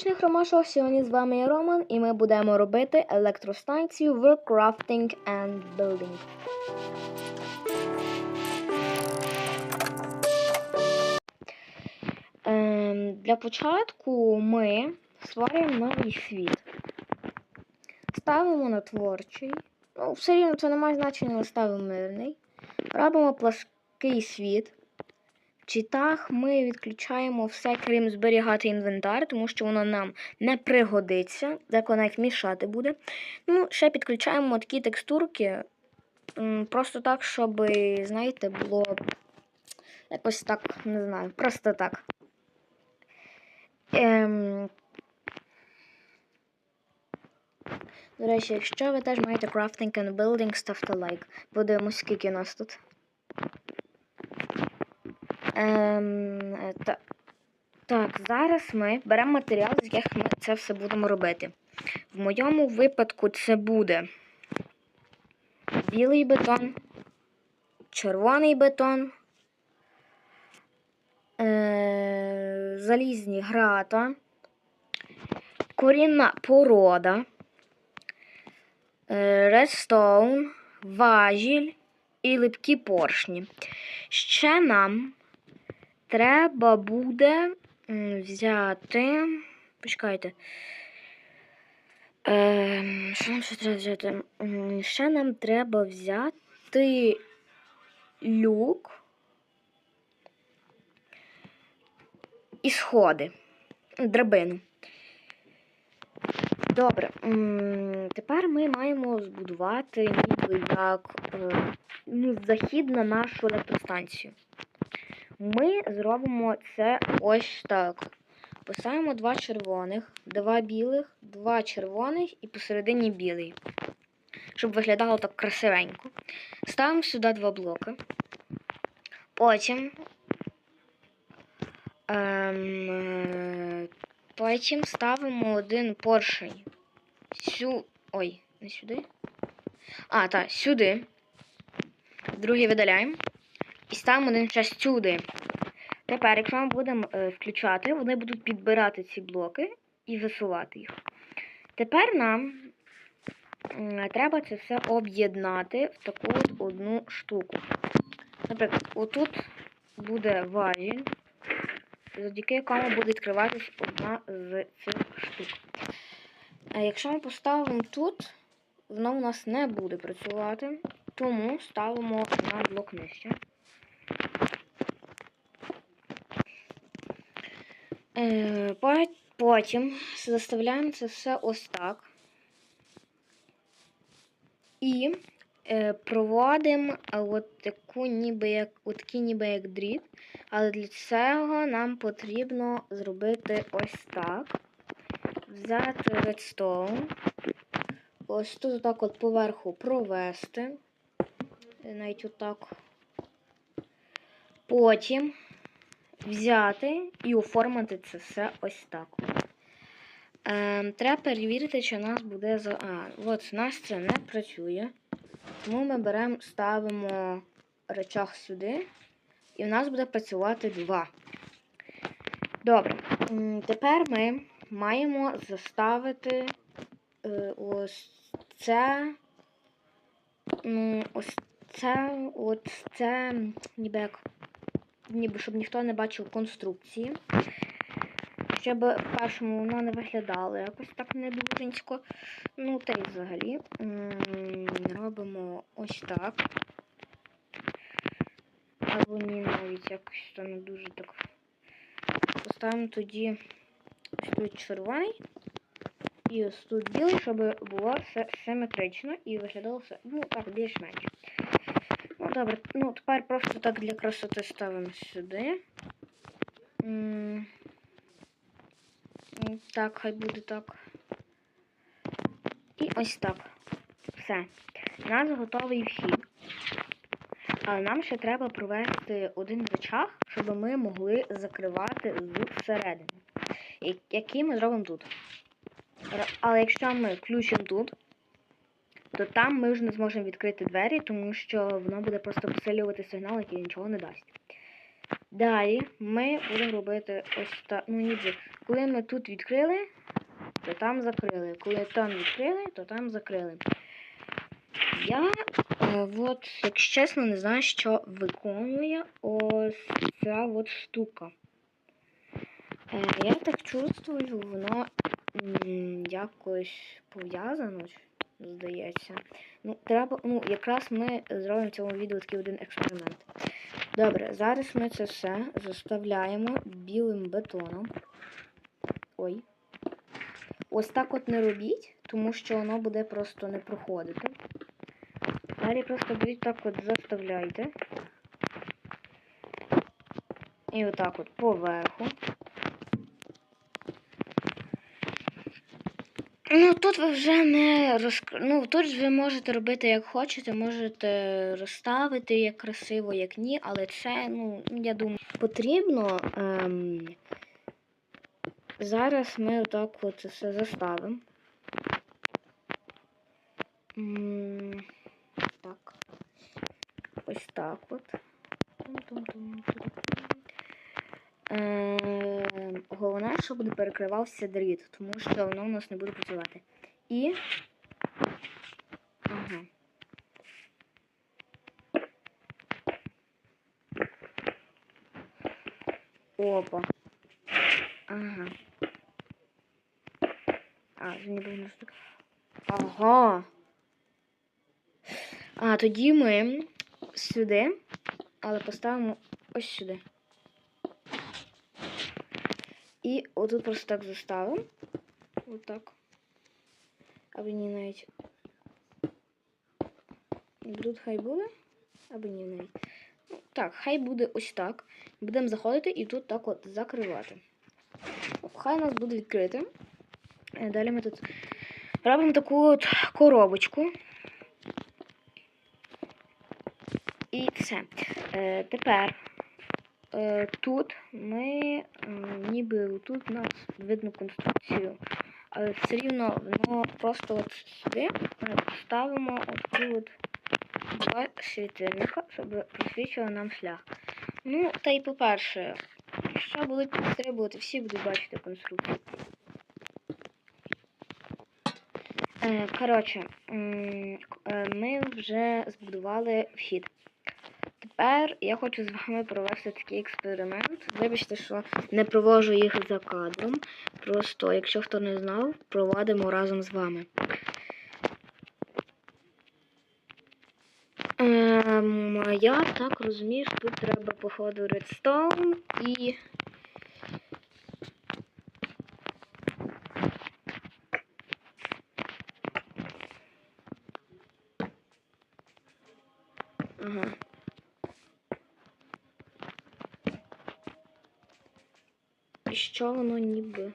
смачних ромашок. Сьогодні з вами я Роман, і ми будемо робити електростанцію в Crafting and Building. Ем, для початку ми створюємо новий світ. Ставимо на творчий. Ну, все рівно це не має значення, але ставимо мирний. Робимо плаский світ. Читах ми відключаємо все, крім зберігати інвентар, тому що воно нам не пригодиться, деколи навіть мішати буде. Ну, ще підключаємо такі текстурки, просто так, щоб, знаєте, було якось так, не знаю, просто так. Ем... До речі, якщо ви теж маєте crafting and building, ставте лайк. Подивимось, скільки нас тут. Ем, та, так, зараз ми беремо матеріали, з яких ми це все будемо робити. В моєму випадку це буде білий бетон, червоний бетон, е, залізні грата, корінна порода, е, редстоун, важіль і липкі поршні. Ще нам треба буде взяти. Почекайте. Е, що нам ще треба взяти? Ще нам треба взяти люк і сходи. Драбину. Добре. Тепер ми маємо збудувати ніби як е, ну, захід на нашу електростанцію. Ми зробимо це ось так. Поставимо два червоних, два білих, два червоних і посередині білий. Щоб виглядало так красивенько. Ставимо сюди два блоки. Потім. Ем, потім ставимо один поршень. Сю... Ой, не сюди. А, так, сюди. Другий видаляємо. І ставимо один час сюди. Тепер, якщо ми будемо е, включати, вони будуть підбирати ці блоки і висувати їх. Тепер нам м, треба це все об'єднати в таку от одну штуку. Наприклад, отут буде важіль, завдяки якому буде відкриватись одна з цих штук. А якщо ми поставимо тут, воно у нас не буде працювати, тому ставимо на блок нижче. Е, по- Потім заставляємо це все ось так. І е, проводимо от таку ніби як, от дріт. Але для цього нам потрібно зробити ось так. Взяти редстоун. Ось тут отак от поверху провести. Е, Навіть отак. Потім взяти і оформити це все ось так. Ем, треба перевірити, чи у нас буде за. А, от у нас це не працює. Тому ми беремо, ставимо речах сюди, і в нас буде працювати два. Добре. Тепер ми маємо заставити е, ось це. Ось це, от це, ніби як ніби щоб ніхто не бачив конструкції. Щоб в першому воно не виглядало якось так недуженько. Ну, та й взагалі робимо ось так. Або ні, навіть якось то не дуже так. Поставимо тоді ось тут червоний і ось тут білий, щоб було все симетрично і виглядало все, ну так, більш-менш. Добре, ну тепер просто так для красоти ставимо сюди. Так, хай буде так. І ось так. Все. У нас готовий вхід. Але нам ще треба провести один речах, щоб ми могли закривати зсередини. Який ми зробимо тут. Але якщо ми включимо тут, то там ми вже не зможемо відкрити двері, тому що воно буде просто посилювати сигнал, який нічого не дасть. Далі ми будемо робити ось так, ну ніби коли ми тут відкрили, то там закрили. Коли там відкрили, то там закрили. Я е, от, якщо чесно, не знаю, що виконує ось ця от штука. Е, я так чувствую, воно м, якось пов'язано, здається. Ну, треба, ну, якраз ми зробимо в цьому відео такий один експеримент. Добре, зараз ми це все заставляємо білим бетоном. Ой. Ось так от не робіть, тому що воно буде просто не проходити. Далі просто беріть так от заставляйте. І отак от поверху. Ну, тут ви вже не розк... Ну, тут ви можете робити як хочете, можете розставити як красиво, як ні, але це, ну, я думаю, потрібно. Ем... Зараз ми отак от це все заставимо. Так. Ось так от. Тум-тум-тум-тум. Головне, щоб не перекривався дріт, тому що воно у нас не буде працювати. І. Ага. Опа. Ага. А, вже не було наступ. Ага. А, тоді ми сюди, але поставимо ось сюди. І отут просто так заставимо. Отак. Або ні навіть. Тут хай буде. Або ні навіть. Ну, так, хай буде ось так. Будемо заходити і тут так от закривати. Хай у нас буде відкрите. Е, Далі ми тут робимо таку от коробочку. І все. Е, тепер тут ми е, ніби тут у нас видно конструкцію, але все рівно воно просто от сюди ставимо такі от два світильника, щоб просвічувало нам шлях. Ну, та й по-перше, якщо будуть підстрибувати, всі будуть бачити конструкцію. Е, Коротше, е, ми вже збудували вхід. Тепер я хочу з вами провести такий експеримент. Вибачте, що не провожу їх за кадром. Просто, якщо хто не знав, проводимо разом з вами. Ем, я так розумію, що тут треба, походу, редстоун і. Ага. І що воно ніби?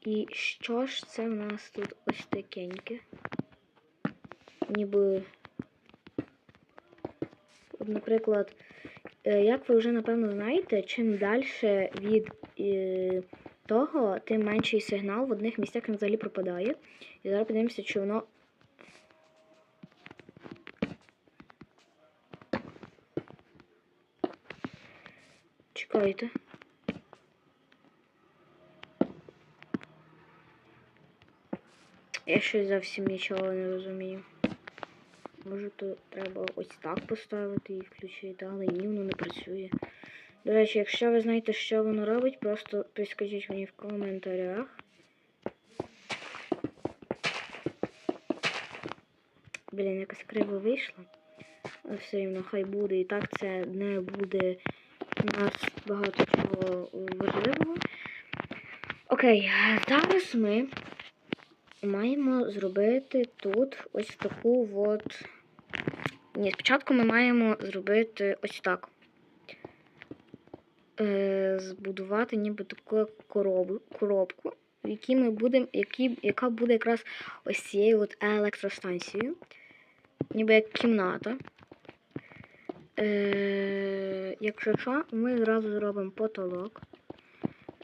І що ж це в нас тут ось такеньке? Ніби. От, наприклад, е, як ви вже напевно знаєте, чим далі від е, того, тим менший сигнал в одних місцях він взагалі пропадає. І зараз подивимося, чи воно. Чекайте. Я щось зовсім нічого не розумію. Може, то треба ось так поставити і включити, але ні, воно не працює. До речі, якщо ви знаєте, що воно робить, просто підскажіть мені в коментарях. Блін, якось криво вийшло. Все рівно хай буде. І так це не буде у нас багато чого важливого. Окей, зараз ми маємо зробити тут ось таку от. Ні, спочатку ми маємо зробити ось так. Е, збудувати ніби таку коробку, в якій ми будемо, які, яка буде якраз ось цією от електростанцією. Ніби як кімната. Е, якщо що, ми зразу зробимо потолок,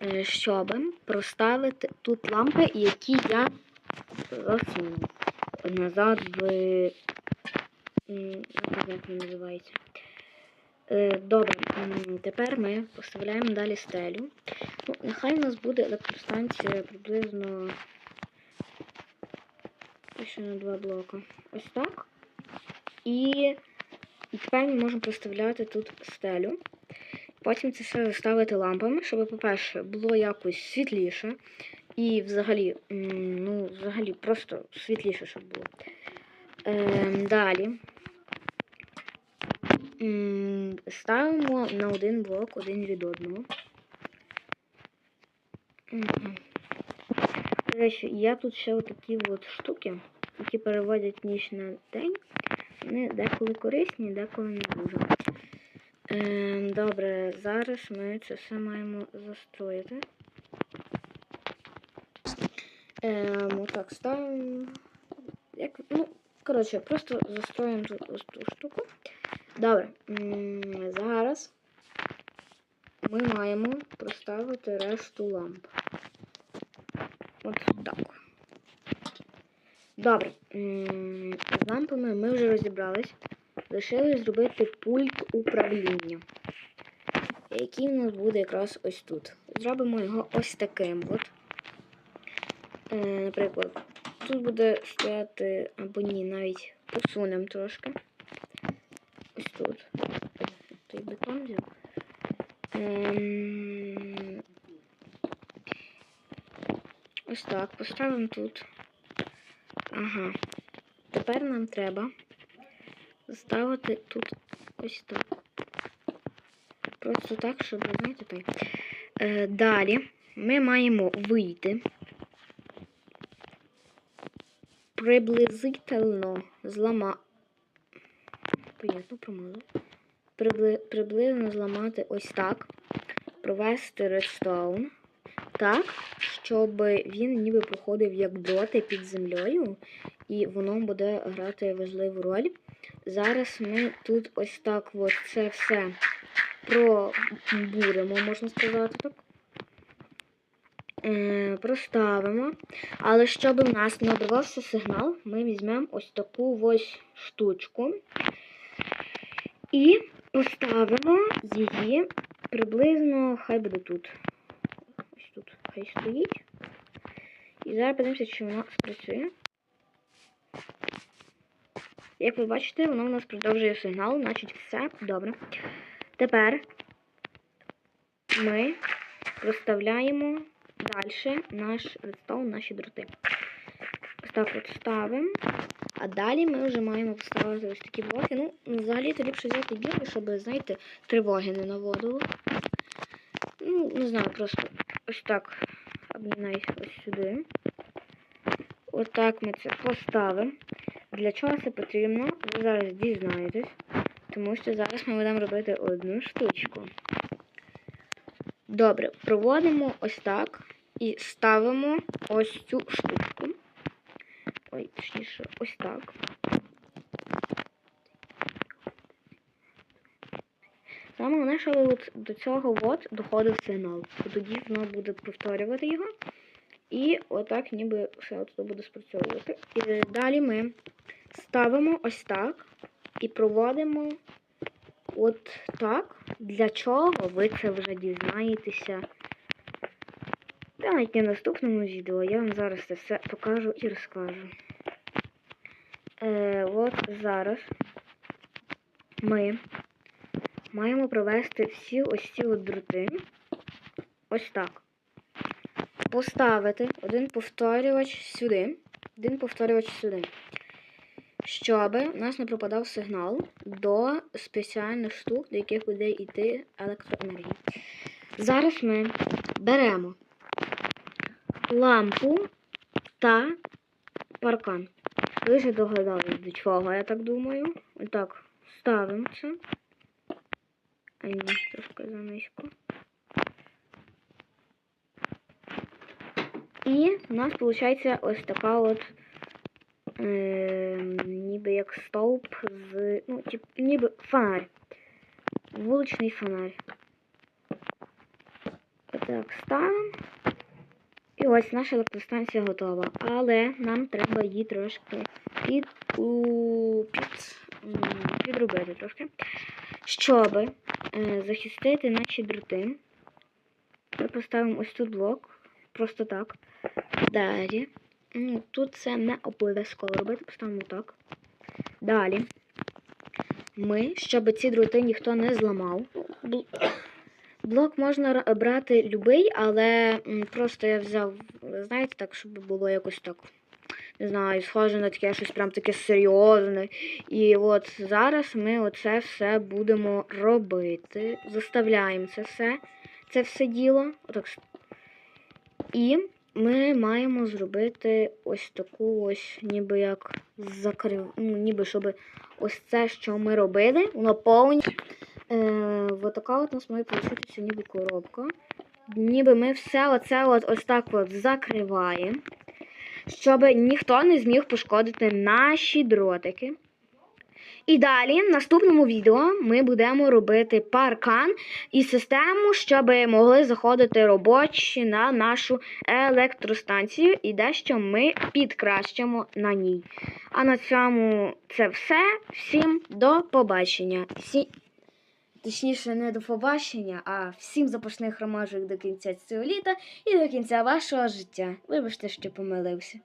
е, щоб проставити тут лампи, які я зовсім назад в. Як він називається? Е, добре, тепер ми поставляємо далі стелю. Ну, нехай у нас буде електростанція приблизно ще на два блока. Ось так. І, і тепер ми можемо проставляти тут стелю. Потім це все заставити лампами, щоб, по-перше, було якось світліше. І взагалі, ну, взагалі, просто світліше, щоб було. Ем, далі. Ставимо на один блок один від одного. До є тут ще отакі от штуки, які переводять ніч на день. Вони деколи корисні, деколи не дуже. Ем, добре, зараз ми це все маємо застроїти. Ем, отак ставимо. Як, ну, коротше, просто застроїмо тут ось ту штуку. Добре. Зараз ми маємо проставити решту ламп. От так. Добре. З лампами ми вже розібрались. Лишилось зробити пульт управління. Який в нас буде якраз ось тут. Зробимо його ось таким от. Е, наприклад, тут буде стояти, або ні, навіть посунемо трошки. Ось тут. Той бетон взяв. Ем, Ось так, поставимо тут. Ага. Тепер нам треба ставити тут ось так. Просто так, щоб, знаєте, так. Е, далі ми маємо вийти приблизительно злама... Понятно, промазав. Прибли... Приблизно зламати ось так. Провести редстоун. Так, щоб він ніби проходив як дроти під землею, і воно буде грати важливу роль. Зараз ми тут ось так от це все пробуримо, можна сказати так. Е, проставимо. Але щоб у нас не обривався сигнал, ми візьмемо ось таку ось штучку і поставимо її приблизно, хай буде тут. Хай стоїть. І зараз подивимося, чи вона спрацює. Як ви бачите, воно у нас продовжує сигнал, значить все добре. Тепер ми проставляємо далі наш редстоун, наші дроти. Ось так от ставимо. А далі ми вже маємо поставити ось такі блоки. Ну, взагалі то ліпше взяти білий, щоб, знаєте, тривоги не наводило. Ну, не знаю, просто ось так. Або ось сюди. Отак ми це поставимо. Для чого це потрібно? Ви зараз дізнаєтесь. Тому що зараз ми будемо робити одну штучку. Добре, проводимо ось так і ставимо ось цю штучку. Ой, точніше, ось так. Саме головне, щоб от до цього от доходив сигнал. Тоді воно буде повторювати його. І отак ніби все от буде спрацьовувати. І далі ми ставимо ось так і проводимо от так. Для чого ви це вже дізнаєтеся? Навіть в наступному відео. Я вам зараз це все покажу і розкажу. Е, от зараз ми маємо провести всі ось ці от дроти. Ось так. Поставити один повторювач сюди, один повторювач сюди. Щоб у нас не пропадав сигнал до спеціальних штук, до яких буде йти електроенергія. Зараз ми беремо лампу та паркан. Ви вже догадались до чого, я так думаю. Отак, ставимо це. А ні, трошки занизько. І у нас виходить ось така от е, ніби як стовп з. Ну, тип, ніби фонарь. Вуличний фонарь. Отак ставимо. І ось наша електростанція готова. Але нам треба її трошки під, у, під, підробити трошки. щоб е, захистити наші дроти, ми поставимо ось тут блок. Просто так. Далі. Ну, тут це не обов'язково робити, поставимо так. Далі. Ми, щоб ці дроти ніхто не зламав. Блок можна ра- брати любий, але просто я взяв, знаєте, так, щоб було якось так. Не знаю, схоже на таке щось прям таке серйозне. І от зараз ми оце все будемо робити. Заставляємо це все, це все діло. Отак. І ми маємо зробити ось таку ось, ніби як закрив. Ну, ніби щоб ось це, що ми робили, воно повністю. Е, така от у нас має получитися ніби коробка. Ніби ми все оце от ось так от закриваємо, щоб ніхто не зміг пошкодити наші дротики. І далі, в наступному відео, ми будемо робити паркан і систему, щоб могли заходити робочі на нашу електростанцію, і дещо ми підкращимо на ній. А на цьому це все. Всім до побачення. Точніше, не до побачення, а всім запашних ромашок до кінця цього літа і до кінця вашого життя. Вибачте, що помилився.